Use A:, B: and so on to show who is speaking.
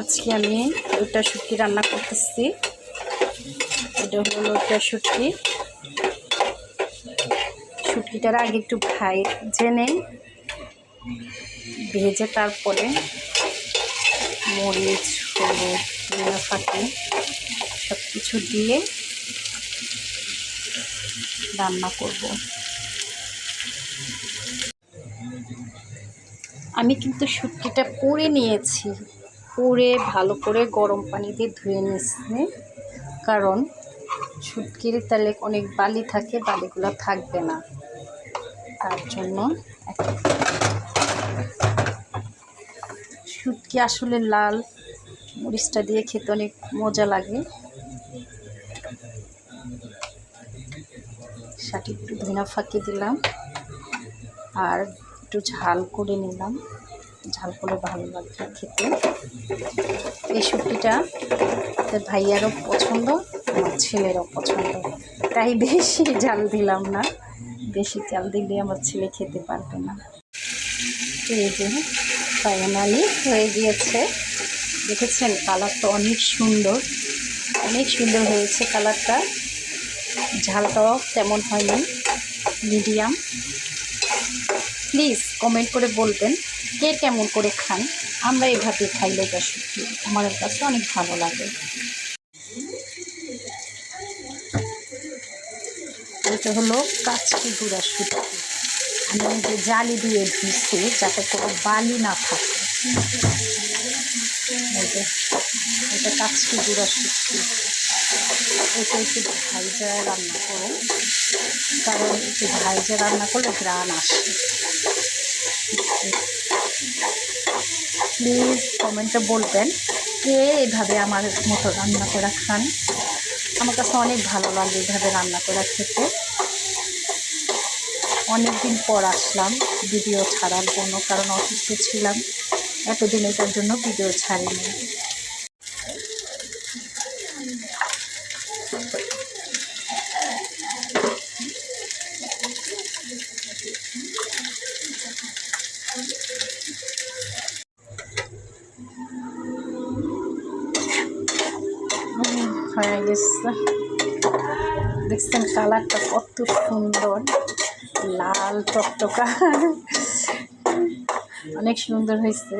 A: আজকে আমি লোটা শুটকি রান্না করতেছি। এটা হলো লোটা শুটকি। শুটকিটার আগে একটু ভাই জেনে ভেজে তারপরে মরিচ, হলুদ ফাঁকি সব কিছু দিয়ে রান্না করব। আমি কিন্তু শুটকিটা পুড়ে নিয়েছি। পুড়ে ভালো করে গরম পানি দিয়ে ধুয়ে নিয়েছি। কারণ শুটকির তাহলে অনেক বালি থাকে, বালিগুলো থাকবে না। তার জন্য শুটকি আসলে লাল মরিচটা দিয়ে খেতে অনেক মজা লাগে। সাথে একটু ধনা ফাঁকি দিলাম আর একটু ঝাল করে নিলাম। ঝাল করে ভালো লাগবে খেতে। এই শুটকিটা ভাইয়ারও পছন্দ, আমার ছেলেরও পছন্দ। তাই বেশি ঝাল দিলাম না, বেশি চাল দিলে আমার ছেলে খেতে পারবে না। ফাইনালি হয়ে গিয়েছে। দেখেছেন কালারটা অনেক সুন্দর অনেক সুন্দর হয়েছে কালারটা ঝালটাও তেমন হয়নি মিডিয়াম প্লিজ কমেন্ট করে বলবেন কে কেমন করে খান। আমরা এভাবে খাইলে যা সত্যি আমাদের কাছে অনেক ভালো লাগে। এটা হলো কাচকি গুঁড়া শুটকি। আমি যে জালি দিয়ে ধুইছি যাতে কোনো বালি না থাকে। এটা কাচকি গুঁড়া শুটকি। এটা একটু ভাইজা রান্না করো। কারণ একটু ভাইজা রান্না করলে গ্রান আসে। প্লিজ কমেন্টে বলবেন কে এভাবে আমার মতো রান্না করে খান। আমার কাছে অনেক ভালো লাগে এভাবে রান্না করে খেতে। অনেক দিন পর আসলাম ভিডিও ছাড়ার জন্য, কারণ অসুস্থ ছিলাম। এতদিন এটার জন্য ভিডিও ছাড়িনি। হয়ে দেখছেন কালারটা কত সুন্দর। লাল টকটকা। অনেক সুন্দর হয়েছে।